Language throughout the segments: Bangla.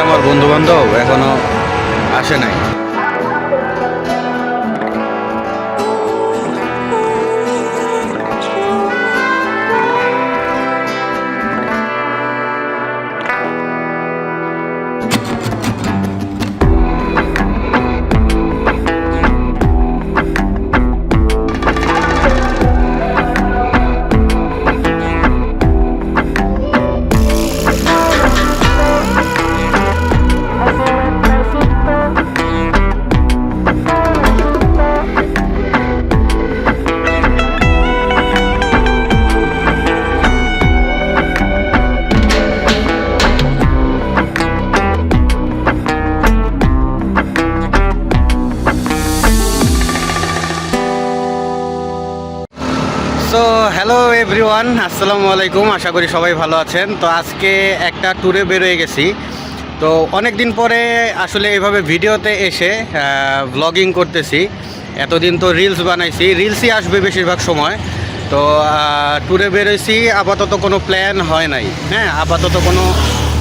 আমার বন্ধু বান্ধব এখনও আসে নাই। হ্যালো এভরিওয়ান আসসালামু আলাইকুম। আশা করি সবাই ভালো আছেন। তো আজকে একটা ট্যুরে বেরোয় গেছি। তো অনেক দিন পরে আসলে এইভাবে ভিডিওতে এসে ব্লগিং করতেছি। এতদিন তো রিলস বানাইছি। রিলসই আসবে বেশিরভাগ সময়। তো ট্যুরে বেরোইছি। আপাতত কোনো প্ল্যান হয় নাই। হ্যাঁ আপাতত কোনো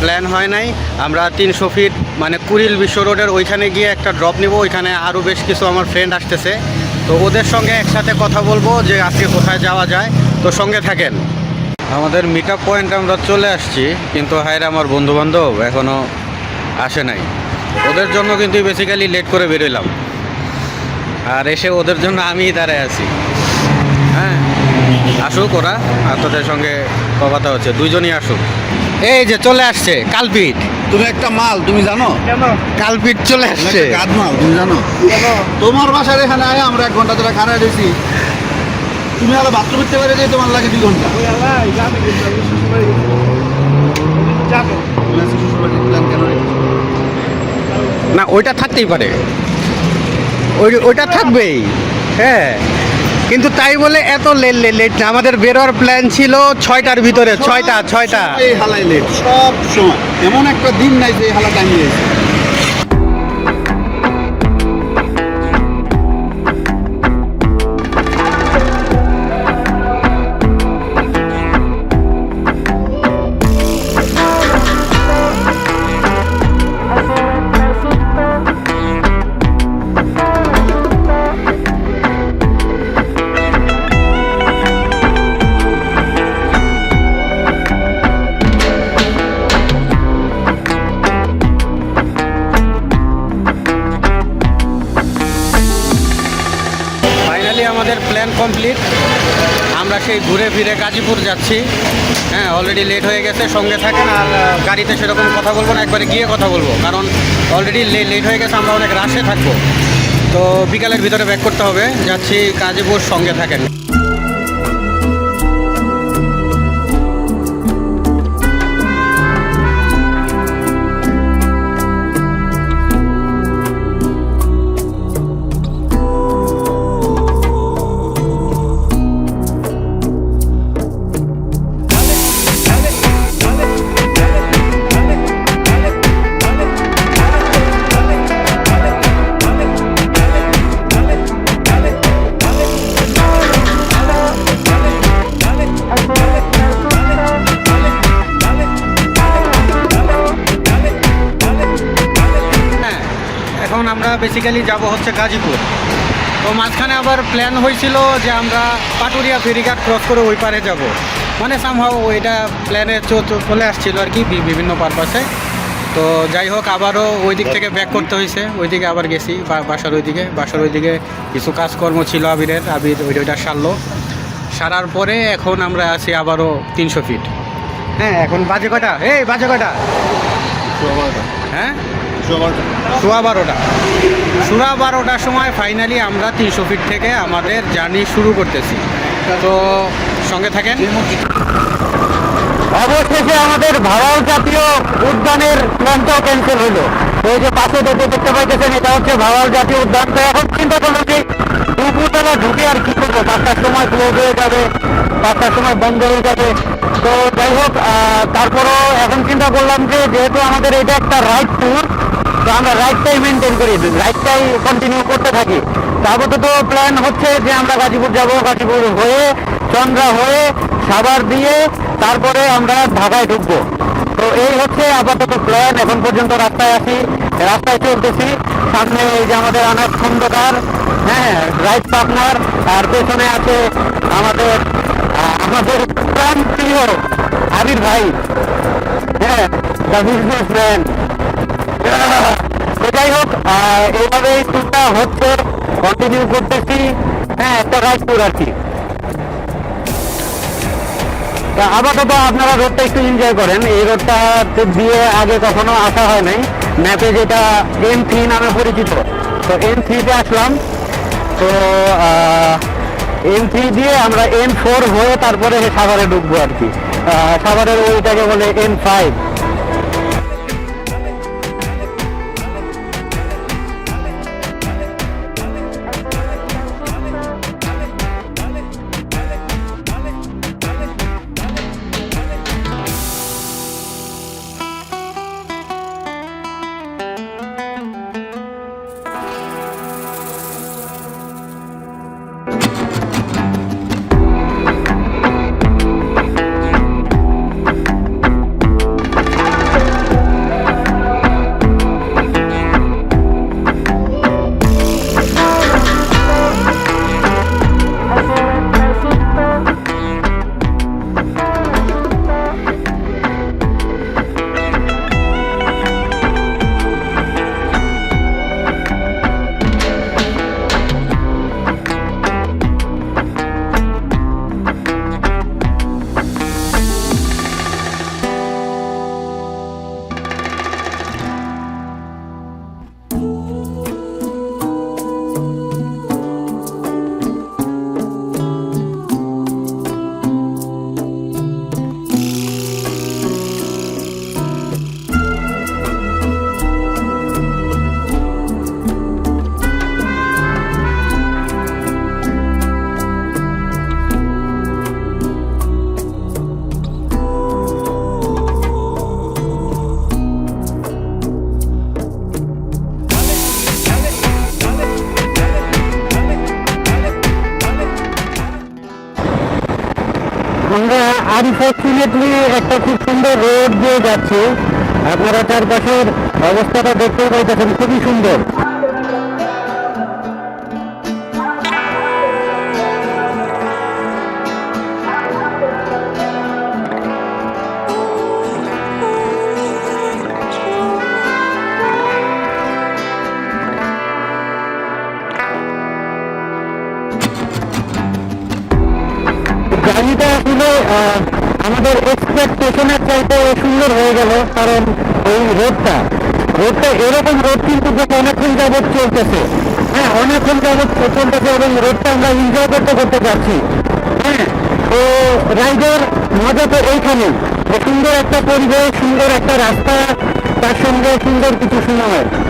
প্ল্যান হয় নাই। আমরা তিনশো ফিট মানে কুড়িল বিশ্ব রোডের ওইখানে গিয়ে একটা ড্রপ নিব। ওইখানে আরও বেশ কিছু আমার ফ্রেন্ড আসতেছে। তো ওদের সঙ্গে একসাথে কথা বলব যে আজকে কোথায় যাওয়া যায়। তো সঙ্গে থাকেন। আমাদের মিট আপ পয়েন্ট আমরা চলে আসছি, কিন্তু হায়রে আমার বন্ধু বান্ধব এখনও আসে নাই। ওদের জন্য কিন্তু বেসিক্যালি লেট করে বেরোলাম। আর এসে ওদের জন্য আমিই দাঁড়ায় আছি। হ্যাঁ আসুক ওরা আর তোদের সঙ্গে কথা হচ্ছে। দুইজনই আসুক। এই যে চলে আসছে কালপিট তুমি একটা মাল তুমি জানো? কালপিট চলে আসছে। গাদ মাল তুমি জানো? তোমার বাসার এখানে আয় আমরা এক ঘণ্টা ধরে খারাপ রয়েছি। তুমি আলো বাথরুম করতে পারে যে তোমার লাগে দুই ঘণ্টা? না ওইটা থাকতেই পারে। ওই ওইটা থাকবেই। হ্যাঁ। কিন্তু তাই বলে এত লেট না। আমাদের বেরোয়ার প্ল্যান ছিল ছয়টার ভিতরে, ছয়টা ছয়টা। হালাই লেট, সব সময়। এমন একটা দিন নাই যে হালা টাইম প্ল্যান কমপ্লিট। আমরা সেই ঘুরে ফিরে গাজীপুর যাচ্ছি। হ্যাঁ অলরেডি লেট হয়ে গেছে, সঙ্গে থাকেন আর গাড়িতে সেরকম কথা বলব না, একবারে গিয়ে কথা বলব। কারণ অলরেডি লেট হয়ে গেছে, আমরা অনেক রাশে থাকব। তো বিকালের ভিতরে ব্যাক করতে হবে। যাচ্ছি গাজীপুর, সঙ্গে থাকেন। এখন আমরা বেসিক্যালি যাব হচ্ছে গাজীপুর। তো মাঝখানে আবার প্ল্যান হয়েছিল যে আমরা পাটুরিয়া ফেরিঘাট ক্রস করে ওই পারে যাব। মানে সামহাও ওইটা প্ল্যানে চলে আসছিল আর কি বিভিন্ন পারপাসে তো যাই হোক আবারও ওই দিক থেকে ব্যাক করতে হয়েছে। ওইদিকে আবার গেছি বাসার ওইদিকে। বাসার ওইদিকে কিছু কাজকর্ম ছিল আবিরের। আবির ওই ওইটা সারলো। সারার পরে এখন আমরা আছি আবারও তিনশো ফিট হ্যাঁ এখন বাজে কটা? এই বাজে কটা? হ্যাঁ? সোয়া বারোটা। সোয়া বারোটার সময় ফাইনালি আমরা তিনশো ফিট থেকে আমাদের জার্নি শুরু করতেছি। তো সঙ্গে থাকেন। অবশেষে আমাদের ভাওয়াল জাতীয় উদ্যানের প্ল্যানটাও ক্যান্সেল হলো। এই যে পাশে দেখে দেখতে পাইতেছেন, এটা হচ্ছে ভাওয়াল জাতীয় উদ্যান। তো এখন চিন্তা করলাম যে দুপুরবেলা ঢুকে আর কি করব? পাঁচটার সময় ক্লোজ হয়ে যাবে, পাঁচটার সময় বন্ধ হয়ে যাবে। তো যাই হোক তারপরও এখন চিন্তা করলাম যে যেহেতু আমাদের এটা একটা রাইড ট্যুর তো আমরা রাইডটাই মেনটেন করি। রাইডটাই কন্টিনিউ করতে থাকি। তো আপাতত প্ল্যান হচ্ছে যে আমরা গাজীপুর যাব। গাজীপুর হয়ে, চন্দ্রা হয়ে, সাভার দিয়ে তারপরে আমরা ঢাকায় ঢুকবো। তো এই হচ্ছে আপাতত প্ল্যান এখন পর্যন্ত রাস্তায় আছি, রাস্তায় চলতেছি। সামনে এই যে আমাদের অনাথ খন্দকার হ্যাঁ রাইট পার্টনার আর পেছনে আছে আমাদের আমাদের প্রাণ প্রিয় আবির ভাই। হ্যাঁ দ্য বিজনেস বিজনেসম্যান তো যাই হোক আহ, এইভাবেই হচ্ছে। কন্টিনিউ করতেছি। হ্যাঁ একটা রাইড ট্যুর আর কি। তা আপাতত আপনারা রোডটা একটু এনজয় করেন। এই রোডটা দিয়ে আগে কখনো আসা হয় নাই। ম্যাপে যেটা এম থ্রি নামে পরিচিত। তো এম থ্রিতে আসলাম। তো এম থ্রি দিয়ে আমরা এম ফোর হয়ে তারপরে সাভারে ঢুকবো আর কি। আহ, সাভারের ওইটাকে বলে এম ফাইভ একটা খুব সুন্দর রোড দিয়ে যাচ্ছে। আপনারা চারপাশের অবস্থাটা দেখতে পাইতেছেন খুবই সুন্দর। জার্নিটা আসলে আহ, আমাদের এক্সপেকটেশনের চাইতে সুন্দর হয়ে গেল, কারণ এই রোডটা রোডটা এরকম রোড কিন্তু বেশ অনেকক্ষণ যাবৎ চলতেছে। হ্যাঁ অনেকক্ষণ যাবৎ চলতেছে এবং রোডটা আমরা এনজয় করতে করতে যাচ্ছি। হ্যাঁ তো রাইডের মজা তো এইখানে সুন্দর একটা পরিবেশ, সুন্দর একটা রাস্তা, তার সঙ্গে সুন্দর কিছু সময়। ট্যুর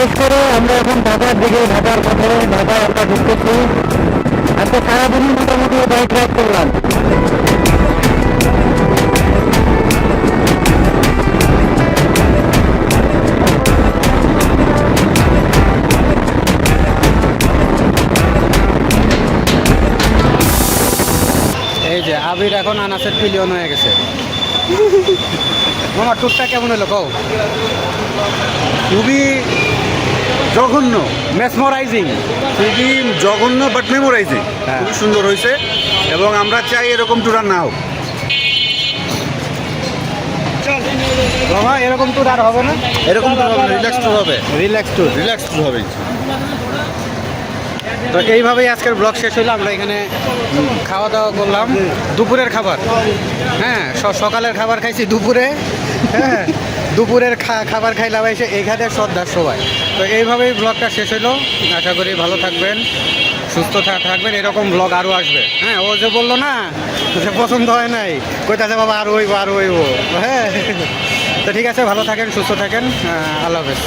শেষ করে আমরা এখন ঢাকার দিকে, ঢাকার পথে, ঢাকায় আমরা ঢুকতেছি আজকে সারাদিন মোটামুটি বাইক রাইড করলাম। এই যে আবির এখন আনাসের পিলিয়ন হয়ে গেছে। মামা ট্যুরটা কেমন হলো কও? খুবই জঘন্য মেসমরাইজিং খুবই জঘন্য বাট মেমোরাইজিং। খুবই সুন্দর হয়েছে এবং আমরা চাই এরকম টুরার না হোক। বাবা এরকম ট্যুর আর হবে না? এরকম তো হবে রিল্যাক্স ট্যুর হবে। রিল্যাক্স ট্যুর রিল্যাক্স ট্যুর হবে। তো এইভাবেই আজকের ব্লগ শেষ হইল। আমরা এখানে খাওয়া দাওয়া করলাম দুপুরের খাবার। হ্যাঁ সকালের খাবার খাইছি দুপুরে। হ্যাঁ। দুপুরের খাবার খাইলাম, এসে এখানে শ্রদ্ধার সবাই। তো এইভাবেই ব্লগটা শেষ হলো আশা করি ভালো থাকবেন, সুস্থ থাকবেন, এরকম ব্লগ আরও আসবে। হ্যাঁ ও যে বলল না, সে পছন্দ হয় নাই, কইতাছে, বাবা আরও হইব আরও হইব। হ্যাঁ। তো ঠিক আছে, ভালো থাকেন, সুস্থ থাকেন আল্লাহ হাফেজ।